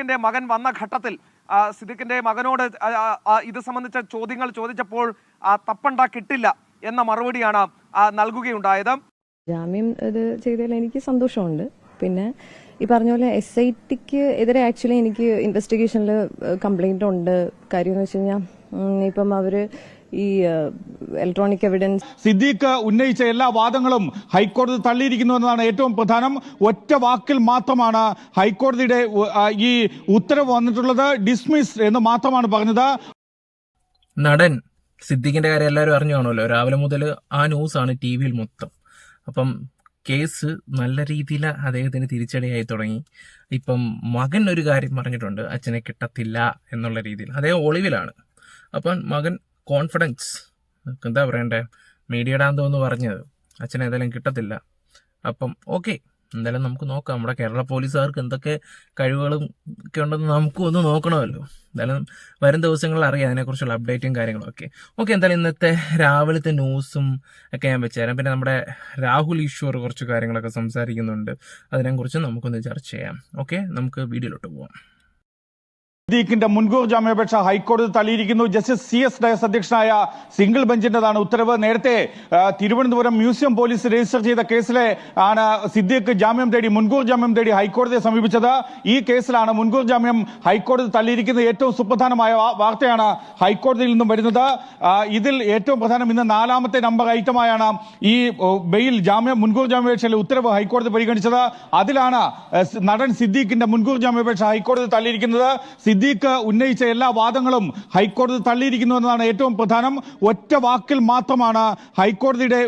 സിദ്ദിഖിന്റെ മകൻ വന്ന ഘട്ടത്തിൽ സിദ്ദിഖിന്റെ മകനോട് ഇത് സംബന്ധിച്ച ചോദ്യങ്ങൾ ചോദിച്ചപ്പോൾ തപ്പണ്ട കിട്ടില്ല എന്ന മറുപടിയാണ് നൽകുകയുണ്ടായത്. ജാമ്യം ഇത് ചെയ്തതിൽ എനിക്ക് സന്തോഷമുണ്ട്. പിന്നെ ഈ പറഞ്ഞ പോലെ എസ് ഐ ടിക്ക് എതിരെ ആക്ച്വലി എനിക്ക് ഇൻവെസ്റ്റിഗേഷനിൽ കംപ്ലൈന്റ് ഉണ്ട്. കാര്യം എന്ന് വെച്ച് കഴിഞ്ഞാൽ ഇപ്പം അവർ ഈ ഇലക്ട്രോണിക് എവിഡൻസ് സിദ്ദീഖ് ഉന്നയിച്ച എല്ലാ വാദങ്ങളും ഹൈക്കോടതി തള്ളിയിരിക്കുന്നു എന്നതാണ് ഏറ്റവും പ്രധാനം. ഒറ്റ വാക്കിൽ മാത്രമാണ് ഹൈക്കോടതിയുടെ ഈ ഉത്തരവ് വന്നിട്ടുള്ളത്. ഡിസ്മിസ് എന്ന് മാത്രമാണ് പറഞ്ഞത്. നടൻ സിദ്ദീഖിന്റെ കാര്യം എല്ലാവരും അറിഞ്ഞു കാണുമല്ലോ. രാവിലെ മുതൽ ആ ന്യൂസാണ് ടി വിയിൽ മൊത്തം. അപ്പം കേസ് നല്ല രീതിയിൽ അദ്ദേഹത്തിന് തിരിച്ചടിയായി തുടങ്ങി. ഇപ്പം മകൻ ഒരു കാര്യം പറഞ്ഞിട്ടുണ്ട് അച്ഛനെ കിട്ടത്തില്ല എന്നുള്ള രീതിയിൽ. അദ്ദേഹം ഒളിവിലാണ്. അപ്പം മകൻ കോൺഫിഡൻസ് എന്താ പറയണ്ടേ? മീഡിയയുടെ എന്ന് പറഞ്ഞത്. അച്ഛനെ ഏതായാലും കിട്ടത്തില്ല. അപ്പം ഓക്കെ എന്തായാലും നമുക്ക് നോക്കാം. നമ്മുടെ കേരള പോലീസുകാർക്ക് എന്തൊക്കെ കഴിവുകളും ഒക്കെ ഉണ്ടെന്ന് നമുക്കും ഒന്ന് നോക്കണമല്ലോ. എന്തായാലും വരും ദിവസങ്ങളിൽ അറിയാം അതിനെക്കുറിച്ചുള്ള അപ്ഡേറ്റും കാര്യങ്ങളും ഒക്കെ. ഓക്കെ എന്തായാലും ഇന്നത്തെ രാവിലത്തെ ന്യൂസും ഒക്കെ ഞാൻ വെച്ചുതരാം പിന്നെ നമ്മുടെ രാഹുൽ ഈശ്വർ കുറച്ച് കാര്യങ്ങളൊക്കെ സംസാരിക്കുന്നുണ്ട്. അതിനെക്കുറിച്ച് നമുക്കൊന്ന് ചർച്ച ചെയ്യാം. ഓക്കെ നമുക്ക് വീഡിയോയിലോട്ട് പോവാം. സിദ്ദീഖിന്റെ മുൻകൂർ ജാമ്യാപേക്ഷ ഹൈക്കോടതി തള്ളിയിരിക്കുന്നു. ജസ്റ്റിസ് സി എസ് ഡയസ് അധ്യക്ഷനായ സിംഗിൾ ബെഞ്ചിന്റേതാണ് ഉത്തരവ്. നേരത്തെ തിരുവനന്തപുരം മ്യൂസിയം പോലീസ് രജിസ്റ്റർ ചെയ്ത കേസിലെ ആണ് സിദ്ദീഖ് ജാമ്യം തേടി മുൻകൂർ ജാമ്യം തേടി ഹൈക്കോടതിയെ സമീപിച്ചത്. ഈ കേസിലാണ് മുൻകൂർ ജാമ്യം ഹൈക്കോടതി തള്ളിയിരിക്കുന്നത് ഏറ്റവും സുപ്രധാനമായ വാർത്തയാണ് ഹൈക്കോടതിയിൽ നിന്നും വരുന്നത്. ഇതിൽ ഏറ്റവും പ്രധാനം ഇന്ന് നാലാമത്തെ നമ്പർ ഐറ്റമായാണ് ഈ ബെയിൽ ജാമ്യം മുൻകൂർ ജാമ്യാപേക്ഷയിലെ ഉത്തരവ് ഹൈക്കോടതി പരിഗണിച്ചത്. അതിലാണ് നടൻ സിദ്ദീഖിന്റെ മുൻകൂർ ജാമ്യാപേക്ഷ ഹൈക്കോടതി തള്ളിയിരിക്കുന്നത്. സിദ്ദീഖ് ഉന്നയിച്ച എല്ലാ വാദങ്ങളും ഹൈക്കോടതി തള്ളിയിരിക്കുന്നു എന്നതാണ് ഏറ്റവും പ്രധാനം. ഒറ്റ വാക്കിൽ മാത്രമാണ് ഹൈക്കോടതിയുടെ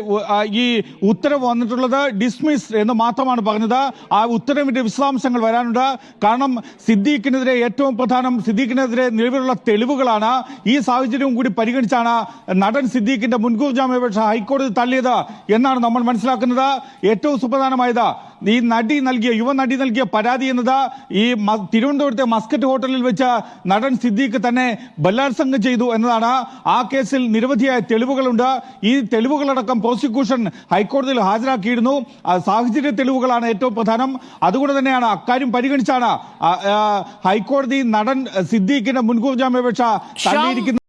ഈ ഉത്തരവ് വന്നിട്ടുള്ളത്. ഡിസ്മിസ് എന്ന് മാത്രമാണ് പറഞ്ഞത്. ആ ഉത്തരവിന്റെ വിശദാംശങ്ങൾ വരാനുണ്ട്. കാരണം സിദ്ദീഖിനെതിരെ ഏറ്റവും പ്രധാനം സിദ്ദീഖിനെതിരെ നിലവിലുള്ള തെളിവുകളാണ്. ഈ സാഹചര്യവും കൂടി പരിഗണിച്ചാണ് നടൻ സിദ്ദീഖിന്റെ മുൻകൂർ ജാമ്യാപേക്ഷ ഹൈക്കോടതി തള്ളിയത് എന്നാണ് നമ്മൾ മനസ്സിലാക്കുന്നത്. ഏറ്റവും സുപ്രധാനമായത് ഈ നടി നൽകിയ യുവ നടി നൽകിയ പരാതി എന്നത് ഈ തിരുവനന്തപുരത്തെ മസ്കറ്റ് ഹോട്ടലിൽ വെച്ച് നടൻ സിദ്ദീഖ് തന്നെ ബലാത്സംഗം ചെയ്തു എന്നതാണ്. ആ കേസിൽ നിരവധിയായ തെളിവുകളുണ്ട്. ഈ തെളിവുകളടക്കം പ്രോസിക്യൂഷൻ ഹൈക്കോടതിയിൽ ഹാജരാക്കിയിരുന്നു. ആ സാഹചര്യ തെളിവുകളാണ് ഏറ്റവും പ്രധാനം. അതുകൊണ്ട് തന്നെയാണ് അക്കാര്യം പരിഗണിച്ചാണ് ഹൈക്കോടതി നടൻ സിദ്ദീഖിന്റെ മുൻകൂർ ജാമ്യാപേക്ഷ തള്ളിയിരിക്കുന്നത്.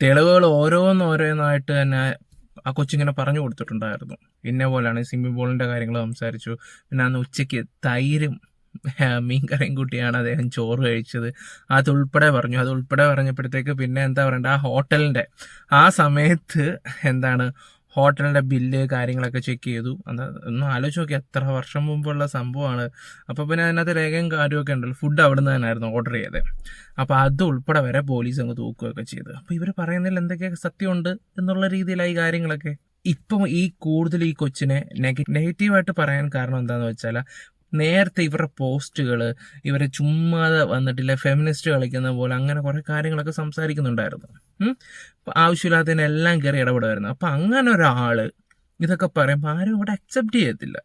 തെളിവുകൾ ഓരോന്നോരോന്നായിട്ട് തന്നെ ആ കൊച്ചിങ്ങനെ പറഞ്ഞു കൊടുത്തിട്ടുണ്ടായിരുന്നു. ഇന്ന പോലെയാണ് സ്വിമ്മിംഗ് പൂളിന്റെ കാര്യങ്ങൾ സംസാരിച്ചു. പിന്നെ അന്ന് ഉച്ചയ്ക്ക് തൈരും മീൻ മീൻകറിയും കൂട്ടിയാണ് അദ്ദേഹം ചോറ് കഴിച്ചത്. അതുൾപ്പെടെ പറഞ്ഞു. അതുൾപ്പെടെ പറഞ്ഞപ്പോഴത്തേക്ക് പിന്നെ എന്താ പറയണ്ട? ആ ഹോട്ടലിന്റെ ആ സമയത്ത് എന്താണ് ഹോട്ടലിന്റെ ബില്ല് കാര്യങ്ങളൊക്കെ ചെക്ക് ചെയ്തു. അന്ന് ഒന്ന് ആലോചിച്ച് നോക്കി എത്ര വർഷം മുമ്പുള്ള സംഭവമാണ്. അപ്പോൾ പിന്നെ അതിനകത്ത് രേഖയും കാര്യമൊക്കെ ഉണ്ടല്ലോ. ഫുഡ് അവിടെ നിന്ന് തന്നെയായിരുന്നു ഓർഡർ ചെയ്തത്. അപ്പോൾ അത് ഉൾപ്പെടെ വരെ പോലീസ് അങ്ങ് തൂക്കുകയൊക്കെ ചെയ്തു. അപ്പോൾ ഇവർ പറയുന്നതിൽ എന്തൊക്കെയൊക്കെ സത്യമുണ്ട് എന്നുള്ള രീതിയിലായി കാര്യങ്ങളൊക്കെ? ഇപ്പം ഈ കൂടുതൽ ഈ കൊച്ചിനെ നെഗ നെഗറ്റീവായിട്ട് പറയാൻ കാരണം എന്താണെന്ന് വെച്ചാൽ നേരത്തെ ഇവരുടെ പോസ്റ്റുകൾ ഇവരെ ചുമ്മാതെ വന്നിട്ടില്ല ഫെമിനിസ്റ്റ് കളിക്കുന്ന പോലെ അങ്ങനെ കുറേ കാര്യങ്ങളൊക്കെ സംസാരിക്കുന്നുണ്ടായിരുന്നു. ആവശ്യമില്ലാത്തതിനെല്ലാം കയറി ഇടപെടുമായിരുന്നു അപ്പം അങ്ങനെ ഒരാൾ ഇതൊക്കെ പറയുമ്പോൾ ആരും ഇവിടെ അക്സെപ്റ്റ് ചെയ്യത്തില്ല.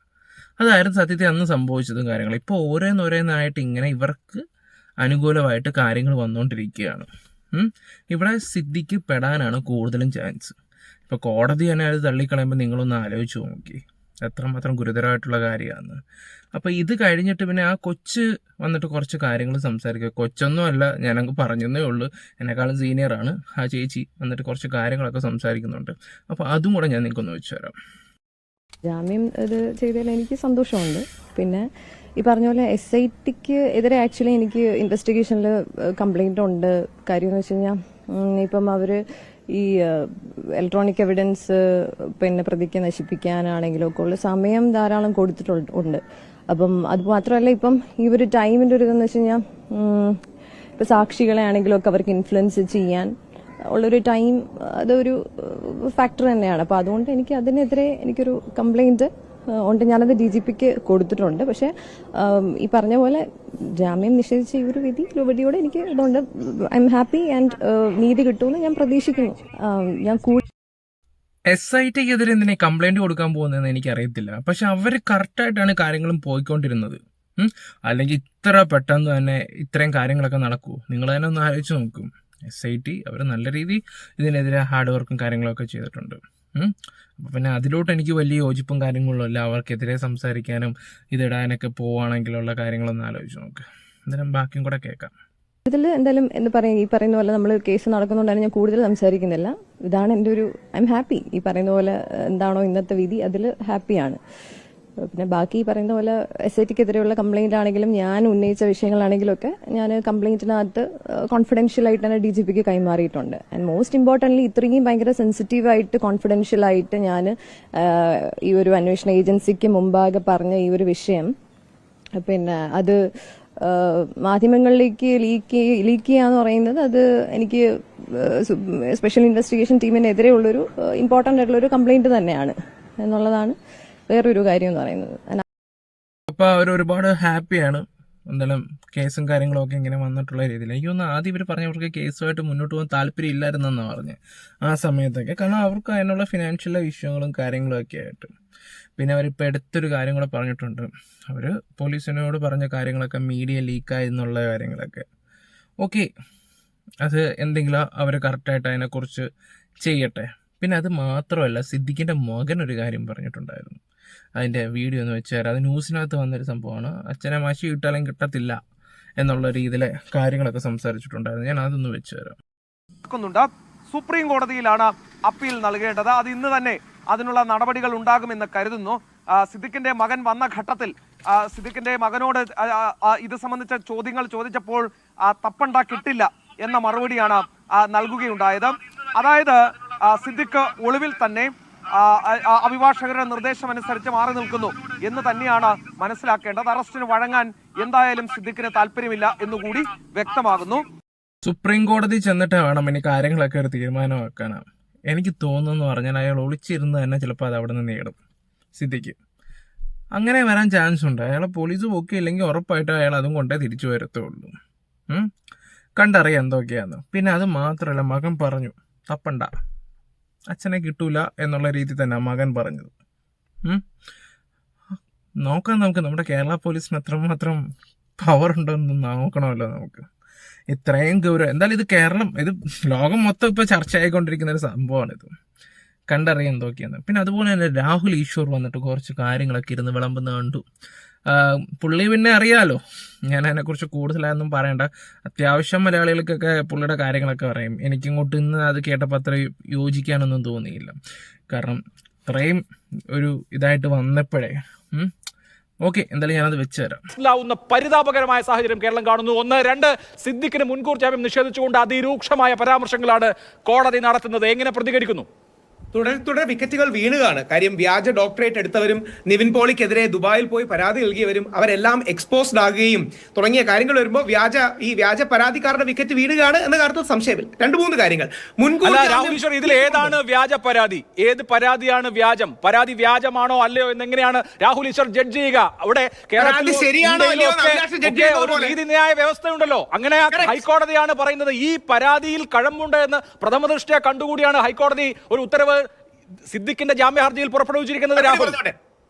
അതായിരുന്നു സത്യത്തിൽ അന്ന് സംഭവിച്ചതും കാര്യങ്ങൾ ഇപ്പോൾ ഓരോന്നോരോന്നായിട്ട് ഇങ്ങനെ ഇവർക്ക് അനുകൂലമായിട്ട് കാര്യങ്ങൾ വന്നുകൊണ്ടിരിക്കുകയാണ് ഇവിടെ സിദ്ധിക്ക് പെടാനാണ് കൂടുതലും ചാൻസ് ഇപ്പോൾ കോടതി തന്നെ അത് തള്ളിക്കളയുമ്പോൾ നിങ്ങളൊന്ന് ആലോചിച്ച് നോക്കി. എത്രമാത്രം ഗുരുതരമായിട്ടുള്ള കാര്യമാണ്. അപ്പോൾ ഇത് കഴിഞ്ഞിട്ട് പിന്നെ ആ കൊച്ച് വന്നിട്ട് കുറച്ച് കാര്യങ്ങൾ സംസാരിക്കുക. കൊച്ചൊന്നും അല്ല ഞാനങ്ങ് പറഞ്ഞതേ ഉള്ളൂ. എന്നെക്കാളും സീനിയറാണ് ആ ചേച്ചി വന്നിട്ട് കുറച്ച് കാര്യങ്ങളൊക്കെ സംസാരിക്കുന്നുണ്ട്. അപ്പോൾ അതും കൂടെ ഞാൻ നിങ്ങൾക്കൊന്ന് വെച്ചു തരാം. ജാമ്യം ഇത് ചെയ്തതിൽ എനിക്ക് സന്തോഷമുണ്ട്. പിന്നെ ഈ പറഞ്ഞ പോലെ എസ് ഐ ടിക്ക് എതിരെ ആക്ച്വലി എനിക്ക് ഇൻവെസ്റ്റിഗേഷനിൽ കംപ്ലൈന്റ് ഉണ്ട്. കാര്യമെന്ന് വെച്ച് കഴിഞ്ഞാൽ ഇപ്പം അവർ ഈ ഇലക്ട്രോണിക് എവിഡൻസ് പിന്നെ പ്രതിക്ക് നശിപ്പിക്കാനാണെങ്കിലും ഒക്കെ ഉള്ള സമയം ധാരാളം കൊടുത്തിട്ടുണ്ട് അപ്പം അത് മാത്രമല്ല ഇപ്പം ഈ ഒരു ടൈമിന്റെ ഒരു ഇതെന്ന് വെച്ച് കഴിഞ്ഞാൽ ഇപ്പൊ സാക്ഷികളെ ആണെങ്കിലും ഒക്കെ അവർക്ക് ഇൻഫ്ലുവൻസ് ചെയ്യാൻ ഉള്ളൊരു ടൈം അതൊരു ഫാക്ടർ തന്നെയാണ്. അപ്പൊ അതുകൊണ്ട് എനിക്ക് അതിനെതിരെ എനിക്കൊരു കംപ്ലൈന്റ് ഉണ്ട്. ഞാനത് ഡി ജി പിക്ക് കൊടുത്തിട്ടുണ്ട്. പക്ഷെ ഈ പറഞ്ഞ പോലെ ജാമ്യം നിഷേധിച്ച ഈ ഒരു വിധി രൂപതിയോടെ എനിക്ക് ഇതുകൊണ്ട് ഐ എം ഹാപ്പി ആൻഡ് നീതി കിട്ടുമെന്ന് ഞാൻ പ്രതീക്ഷിക്കുന്നു. ഞാൻ കൂടുതൽ എസ് ഐ ടിക്കെതിരെ എന്തിനെ കംപ്ലൈന്റ് കൊടുക്കാൻ പോകുന്നതെന്ന് എനിക്കറിയത്തില്ല. പക്ഷെ അവർ കറക്റ്റായിട്ടാണ് കാര്യങ്ങളും പോയിക്കൊണ്ടിരുന്നത്. അല്ലെങ്കിൽ ഇത്ര പെട്ടെന്ന് തന്നെ ഇത്രയും കാര്യങ്ങളൊക്കെ നടക്കൂ. നിങ്ങൾ തന്നെ ഒന്ന് ആലോചിച്ച് നോക്കും. എസ് ഐ ടി അവർ നല്ല രീതി ഇതിനെതിരെ ഹാർഡ് വർക്കും കാര്യങ്ങളൊക്കെ ചെയ്തിട്ടുണ്ട്. പിന്നെ അതിലോട്ട് എനിക്ക് വലിയ യോജിപ്പും കാര്യങ്ങളും ഇല്ല. അവർക്കെതിരെ സംസാരിക്കാനും ഇതിടാനൊക്കെ പോവുകയാണെങ്കിലുള്ള കാര്യങ്ങളൊന്ന് ആലോചിച്ച് നോക്ക്. എന്തായാലും ബാക്കിയും കൂടെ കേൾക്കാം. ഇതിൽ എന്തായാലും എന്ന് പറയും ഈ പറയുന്ന പോലെ നമ്മൾ കേസ് നടക്കുന്നതുകൊണ്ടാണ് ഞാൻ കൂടുതൽ സംസാരിക്കുന്നില്ല. ഇതാണ് എന്റെ ഒരു ഐ എം ഹാപ്പി ഈ പറയുന്ന പോലെ എന്താണോ ഇന്നത്തെ വിധി അതിൽ ഹാപ്പിയാണ് പിന്നെ ബാക്കി പറയുന്ന പോലെ എസ് ഐ ടിക്കെതിരെയുള്ള കംപ്ലൈന്റ് ആണെങ്കിലും ഞാൻ ഉന്നയിച്ച വിഷയങ്ങളാണെങ്കിലും ഒക്കെ ഞാൻ കംപ്ലൈന്റിനകത്ത് കോൺഫിഡൻഷ്യൽ ആയിട്ട് തന്നെ ഡി ജി പിക്ക് കൈമാറിയിട്ടുണ്ട്. ആൻഡ് മോസ്റ്റ് ഇമ്പോർട്ടന്റ്ലി ഇത്രയും ഭയങ്കര സെൻസിറ്റീവ് ആയിട്ട് കോൺഫിഡൻഷ്യൽ ആയിട്ട് ഞാൻ ഈ ഒരു അന്വേഷണ ഏജൻസിക്ക് മുമ്പാകെ പറഞ്ഞ ഈ ഒരു വിഷയം പിന്നെ അത് മാധ്യമങ്ങളിലേക്ക് ലീക്ക് ലീക്ക് ചെയ്യാന്ന് പറയുന്നത് അത് എനിക്ക് സ്പെഷ്യൽ ഇൻവെസ്റ്റിഗേഷൻ ടീമിനെതിരെയുള്ളൊരു ഇമ്പോർട്ടന്റ് ആയിട്ടുള്ള ഒരു കംപ്ലൈന്റ് തന്നെയാണ് എന്നുള്ളതാണ്. വേറൊരു കാര്യം എന്ന് പറയുന്നത്. അപ്പൊ അവർ ഒരുപാട് ഹാപ്പിയാണ് എന്തായാലും കേസും കാര്യങ്ങളും ഒക്കെ ഇങ്ങനെ വന്നിട്ടുള്ള രീതിയിൽ. എനിക്ക് തോന്നുന്നു ആദ്യം ഇവർ പറഞ്ഞ അവർക്ക് കേസുമായിട്ട് മുന്നോട്ട് പോകാൻ താല്പര്യം ഇല്ലായിരുന്നെന്നാണ് പറഞ്ഞത് ആ സമയത്തൊക്കെ. കാരണം അവർക്ക് അതിനുള്ള ഫിനാൻഷ്യൽ വിഷയങ്ങളും കാര്യങ്ങളും ഒക്കെ ആയിട്ട്. പിന്നെ അവരിപ്പോൾ എടുത്തൊരു കാര്യം കൂടെ പറഞ്ഞിട്ടുണ്ട്. അവർ പോലീസിനോട് പറഞ്ഞ കാര്യങ്ങളൊക്കെ മീഡിയ ലീക്കായി എന്നുള്ള കാര്യങ്ങളൊക്കെ. ഓക്കെ അത് എന്തെങ്കിലും അവർ കറക്റ്റായിട്ട് അതിനെക്കുറിച്ച് ചെയ്യട്ടെ. പിന്നെ അത് മാത്രമല്ല സിദ്ദിഖിന്റെ മകൻ ഒരു കാര്യം പറഞ്ഞിട്ടുണ്ടായിരുന്നു. അതിന്റെ വീഡിയോ ഒന്ന് വെച്ച് തരാം. അത് ന്യൂസിനകത്ത് വന്നൊരു സംഭവമാണ്. അച്ഛനെ മാഷി കിട്ടാലും കിട്ടത്തില്ല എന്നുള്ള രീതിയിലെ കാര്യങ്ങളൊക്കെ സംസാരിച്ചിട്ടുണ്ടായിരുന്നു. ഞാൻ അതൊന്ന് വെച്ച് തരാം. സുപ്രീം കോടതിയിലാണ് അപ്പീൽ നൽകേണ്ടത്. അത് ഇന്ന് തന്നെ അതിനുള്ള നടപടികൾ ഉണ്ടാകുമെന്ന് കരുതുന്നു. സിദ്ദിഖിന്റെ മകൻ വന്ന ഘട്ടത്തിൽ സിദ്ദിഖിന്റെ മകനോട് ഇത് സംബന്ധിച്ച ചോദ്യങ്ങൾ ചോദിച്ചപ്പോൾ തപ്പണ്ട കിട്ടില്ല എന്ന മറുപടിയാണ് നൽകുകയുണ്ടായത്. അതായത് സിദ്ദിഖ് ഒളിവിൽ തന്നെ അഭിഭാഷകരുടെ നിർദ്ദേശമനുസരിച്ച് മാറി നിൽക്കുന്നു എന്ന് തന്നെയാണ് മനസ്സിലാക്കേണ്ടത്. അറസ്റ്റിന് വഴങ്ങാൻ എന്തായാലും സിദ്ദിഖിന് താല്പര്യമില്ല എന്നുകൂടി വ്യക്തമാകുന്നു. സുപ്രീം കോടതി ചെന്നിട്ട് വേണം ഇനി കാര്യങ്ങളൊക്കെ ഒരു തീരുമാനമാക്കാൻ എനിക്ക് തോന്നുന്നു പറഞ്ഞാൽ അയാൾ ഒളിച്ചിരുന്ന് തന്നെ ചിലപ്പോൾ അത് അവിടെ നിന്ന് നേടും സിദ്ദിഖ്. അങ്ങനെ വരാൻ ചാൻസ് ഉണ്ട്. അയാളെ പോലീസ് പൊക്കിയില്ലെങ്കിൽ ഉറപ്പായിട്ട് അയാൾ അതും കൊണ്ടേ തിരിച്ചു വരത്തുള്ളൂ? കണ്ടറിയാം എന്തൊക്കെയാന്ന്. പിന്നെ അത് മാത്രമല്ല മകൻ പറഞ്ഞു തപ്പണ്ട. അച്ഛനെ കിട്ടൂല എന്നുള്ള രീതി തന്നെ മകൻ പറഞ്ഞത്? നോക്കാം നമുക്ക്. നമ്മുടെ കേരള പോലീസിന് എത്രമാത്രം പവർ ഉണ്ടെന്ന് നോക്കണമല്ലോ നമുക്ക്. ഇത്രയും ഗൗരവം. എന്തായാലും ഇത് കേരളം ഇത് ലോകം മൊത്തം ഇപ്പോൾ ചർച്ചയായിക്കൊണ്ടിരിക്കുന്ന ഒരു സംഭവമാണ് ഇത്. കണ്ടറിയാൻ നോക്കിയെന്ന് പിന്നെ അതുപോലെ തന്നെ രാഹുൽ ഈശ്വർ വന്നിട്ട് കുറച്ച് കാര്യങ്ങളൊക്കെ ഇരുന്ന് വിളമ്പുന്ന കണ്ടു. പുള്ളി പിന്നെ അറിയാലോ. ഞാൻ അതിനെക്കുറിച്ച് കൂടുതലായൊന്നും പറയണ്ട. അത്യാവശ്യം മലയാളികൾക്കൊക്കെ പുള്ളിയുടെ കാര്യങ്ങളൊക്കെ അറിയാം എനിക്കിങ്ങോട്ട് ഇന്ന് അത് കേട്ടപ്പോൾ അത്ര യോജിക്കാനൊന്നും തോന്നിയില്ല. കാരണം ഇത്രയും ഒരു ഇതായിട്ട് വന്നപ്പോഴേ ഓക്കെ എന്തായാലും ഞാനത് വെച്ച് തരാം പരിതാപകരമായ സാഹചര്യം കേരളം കാണുന്നു. ഒന്ന് രണ്ട് സിദ്ദിഖിന് മുൻകൂർ ജാമ്യം നിഷേധിച്ചുകൊണ്ട് അതിരൂക്ഷമായ പരാമർശങ്ങളാണ് കോടതി നടത്തുന്നത്. എങ്ങനെ പ്രതികരിക്കുന്നു? തുടരെ തുടർ വിക്കറ്റുകൾ വീണുകയാണ് കാര്യം വ്യാജ ഡോക്ടറേറ്റ് എടുത്തവരും നിവിൻ പോളിക്കെതിരെ ദുബായിൽ പോയി പരാതി നൽകിയവരും അവരെല്ലാം എക്സ്പോസ്ഡ് ആകുകയും തുടങ്ങിയ കാര്യങ്ങൾ വരുമ്പോൾ വ്യാജ ഈ വ്യാജ പരാതിക്കാരുടെ വിക്കറ്റ് വീണുകയാണ് എന്ന കാര്യത്തിൽ സംശയമില്ല. രണ്ടു മൂന്ന് കാര്യങ്ങൾ. മുൻകൂർ രാഹുൽ ഇതിൽ ഏതാണ് വ്യാജ പരാതി? ഏത് പരാതിയാണ് വ്യാജം? പരാതി വ്യാജമാണോ അല്ലയോ എന്നെങ്ങനെയാണ് രാഹുൽ ഈശ്വർ ജഡ്ജ് ചെയ്യുക? അവിടെ നീതിന്യായ വ്യവസ്ഥയുണ്ടല്ലോ. അങ്ങനെ ഹൈക്കോടതിയാണ് പറയുന്നത്. ഈ പരാതിയിൽ കഴമ്പുണ്ട് എന്ന് പ്രഥമ ദൃഷ്ടിയ കണ്ടുകൂടിയാണ് ഹൈക്കോടതി ഒരു ഉത്തരവ് സിദ്ദിഖിന്റെ ജാമ്യ ഹർജിയിൽ പുറപ്പെടുവിച്ചിരിക്കുന്നത് രാഹുൽ.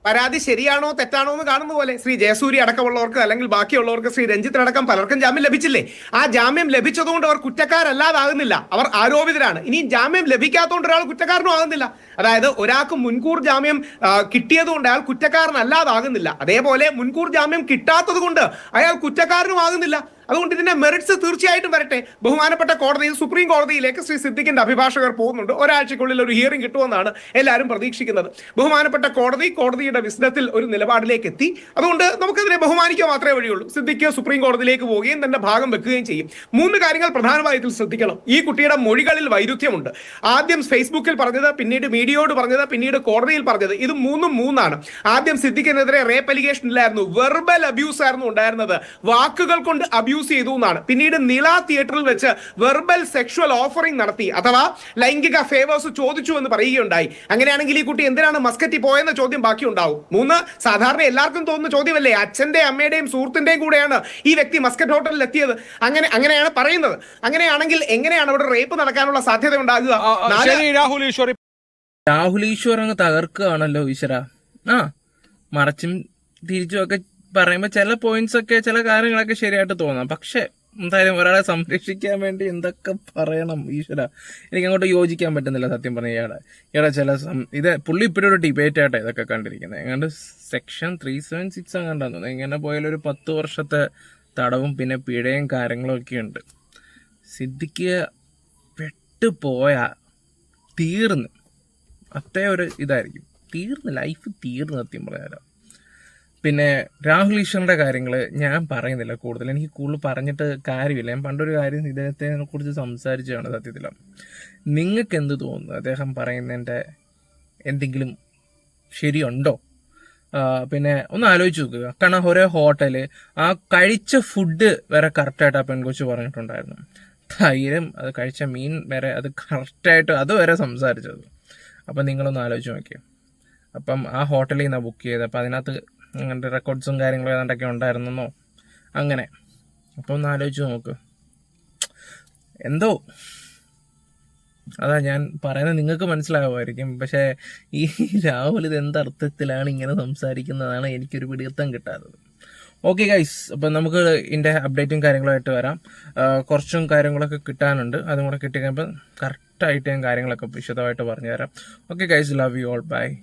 പരാതി ശരിയാണോ തെറ്റാണോ എന്ന് കാണുന്ന പോലെ ശ്രീ ജയസൂര്യ അടക്കമുള്ളവർക്ക് അല്ലെങ്കിൽ ബാക്കിയുള്ളവർക്ക് ശ്രീ രഞ്ജിത്ത് അടക്കം പലർക്കും ജാമ്യം ലഭിച്ചില്ലേ? ആ ജാമ്യം ലഭിച്ചതുകൊണ്ട് അവർ കുറ്റക്കാരല്ലാതാകുന്നില്ല. അവർ ആരോപിതരാണ്. ഇനി ജാമ്യം ലഭിക്കാത്തതുകൊണ്ട് ഒരാൾ കുറ്റക്കാരനും ആകുന്നില്ല. അതായത് ഒരാൾക്ക് മുൻകൂർ ജാമ്യം കിട്ടിയതുകൊണ്ട് അയാൾ കുറ്റക്കാരനല്ലാതാകുന്നില്ല. അതേപോലെ മുൻകൂർ ജാമ്യം കിട്ടാത്തത് കൊണ്ട് അയാൾ കുറ്റക്കാരനും ആകുന്നില്ല. അതുകൊണ്ട് ഇതിന്റെ മെറിറ്റ്സ് തീർച്ചയായിട്ടും വരട്ടെ. ബഹുമാനപ്പെട്ട കോടതിയിൽ സുപ്രീം കോടതിയിലേക്ക് ശ്രീ സിദ്ദിഖിന്റെ അഭിഭാഷകർ പോകുന്നുണ്ട്. ഒരാഴ്ചക്കുള്ളിൽ ഒരു ഹിയറിംഗ് കിട്ടുമെന്നാണ് എല്ലാവരും പ്രതീക്ഷിക്കുന്നത്. ബഹുമാനപ്പെട്ട കോടതി കോടതിയുടെ വിസ്തത്തിൽ ഒരു നിലപാടിലേക്ക് എത്തി. അതുകൊണ്ട് നമുക്കതിനെ ബഹുമാനിക്കുക മാത്രമേ വഴിയുള്ളൂ. സിദ്ദിഖ് സുപ്രീം കോടതിയിലേക്ക് പോവുകയും തന്റെ ഭാഗം വെക്കുകയും ചെയ്യും. മൂന്ന് കാര്യങ്ങൾ പ്രധാനമായി ഇതിൽ ശ്രദ്ധിക്കണം. ഈ കുട്ടിയുടെ മൊഴികളിൽ വൈരുദ്ധ്യമുണ്ട്. ആദ്യം ഫേസ്ബുക്കിൽ പറഞ്ഞത് പിന്നീട് മീഡിയയോട് പറഞ്ഞത് പിന്നീട് കോടതിയിൽ പറഞ്ഞത്. ഇത് മൂന്നും മൂന്നാണ്. ആദ്യം സിദ്ദിഖിനെതിരെ റേപ്പ് അലിഗേഷൻ ഇല്ലായിരുന്നു. വെർബൽ അബ്യൂസ് ആയിരുന്നു ഉണ്ടായിരുന്നത്. വാക്കുകൾ കൊണ്ട് അബ്യൂസ് ചെയ്തു എന്നാണ്. പിന്നീട് നില തിയേറ്ററിൽ വെച്ച് വെർബൽ സെക്ഷുവൽ ഓഫറിംഗ് നടത്തി അഥവാ ലൈംഗിക ഫേവേഴ്സ് ചോദിച്ചു എന്ന് പറയുകയുണ്ടായി. അങ്ങനെയാണെങ്കിൽ ഈ കുട്ടി എന്തിനാണ് മസ്കറ്റി പോയെന്ന ചോദ്യം ബാക്കി ഉണ്ടാവും മൂന്ന് സാധാരണ എല്ലാവർക്കും തോന്നുന്ന ചോദ്യമല്ലേ അച്ഛന്റെ അമ്മയുടെയും സുഹൃത്തിന്റെയും കൂടെയാണ് ഈ വ്യക്തി മസ്കറ്റ് ഹോട്ടലിൽ എത്തിയത്. അങ്ങനെ അങ്ങനെയാണ് പറയുന്നത്. അങ്ങനെയാണെങ്കിൽ എങ്ങനെയാണ് അവിടെ റേപ്പ് നടക്കാനുള്ള സാധ്യത ഉണ്ടാകുക? രാഹുൽ ഈശ്വർ. രാഹുൽ ഈശ്വർ അങ്ങ് തകർക്കുകയാണല്ലോ ഈശ്വര. ആ മറച്ചും തിരിച്ചും ഒക്കെ പറയുമ്പോൾ ചില പോയിന്റ്സ് ഒക്കെ ചില കാര്യങ്ങളൊക്കെ ശരിയായിട്ട് തോന്നാം. പക്ഷെ എന്തായാലും ഒരാളെ സംരക്ഷിക്കാൻ വേണ്ടി എന്തൊക്കെ പറയണം ഈശ്വര. എനിക്ക് അങ്ങോട്ട് യോജിക്കാൻ പറ്റുന്നില്ല സത്യം പറഞ്ഞ ഇയാളെ. ഇയാളെ ചില ഇത് പുള്ളി ഇപ്പോഴും ഒരു ഡിബേറ്റ് ആയിട്ടാണ് ഇതൊക്കെ കണ്ടിരിക്കുന്നത് എങ്ങാണ്ട് സെക്ഷൻ ത്രീ സെവൻ സിക്സ് അങ്ങാണ്ടാന്ന് ഇങ്ങനെ പോയാൽ ഒരു പത്ത് വർഷത്തെ തടവും പിന്നെ പിഴയും കാര്യങ്ങളും ഒക്കെ ഉണ്ട്. സിദ്ധിക്ക് പെട്ടുപോയ തീർന്ന്. അത്രേ ഒരു ഇതായിരിക്കും. തീർന്ന് ലൈഫ് തീർന്ന് സത്യം പറയാലോ പിന്നെ രാഹുൽ ഈശ്വറിന്റെ കാര്യങ്ങൾ ഞാൻ പറയുന്നില്ല കൂടുതൽ. എനിക്ക് കൂടുതൽ പറഞ്ഞിട്ട് കാര്യമില്ല. ഞാൻ പണ്ടൊരു കാര്യം ഇദ്ദേഹത്തെ കുറിച്ച് സംസാരിച്ചതാണ് സത്യത്തിൽ. നിങ്ങൾക്ക് എന്ത് തോന്നുന്നു? അദ്ദേഹം പറയുന്നതിന്റെ എന്തെങ്കിലും ശരിയുണ്ടോ? പിന്നെ ഒന്ന് ആലോചിച്ച് നോക്കുക. കാരണം ഒരേ ഹോട്ടൽ ആ കഴിച്ച ഫുഡ് വരെ കറക്റ്റായിട്ട് ആ പെൺകൊച്ച് പറഞ്ഞിട്ടുണ്ടായിരുന്നു. തൈരും അത് കഴിച്ച മീൻ വരെ അത് കറക്റ്റായിട്ട് അതുവരെ സംസാരിച്ചത്. അപ്പം നിങ്ങളൊന്ന് ആലോചിച്ച് നോക്കിയോ. അപ്പം ആ ഹോട്ടലിൽ നിന്നാണ് ബുക്ക് ചെയ്തത്. അപ്പം അതിനകത്ത് അങ്ങനത്തെ റെക്കോർഡ്സും കാര്യങ്ങളും ഏതാണ്ടൊക്കെ ഉണ്ടായിരുന്നെന്നോ അങ്ങനെ. അപ്പോൾ ഒന്ന് ആലോചിച്ച് നോക്ക്. എന്തോ? അതാ ഞാൻ പറയുന്നത് നിങ്ങൾക്ക് മനസ്സിലാവുമായിരിക്കും. പക്ഷേ ഈ രാഹുൽ ഇത് എന്തർത്ഥത്തിലാണ് ഇങ്ങനെ സംസാരിക്കുന്നതാണ് എനിക്കൊരു പിടിത്തം കിട്ടാത്തത്. ഓക്കെ ഗൈസ് അപ്പം നമുക്ക് ഇതിന്റെ അപ്ഡേറ്റും കാര്യങ്ങളുമായിട്ട് വരാം. കുറച്ചും കാര്യങ്ങളൊക്കെ കിട്ടാനുണ്ട്. അതും കൂടെ കിട്ടിക്കഴിയുമ്പോൾ കറക്റ്റായിട്ട് ഞാൻ കാര്യങ്ങളൊക്കെ വിശദമായിട്ട് പറഞ്ഞുതരാം. Okay guys love you all bye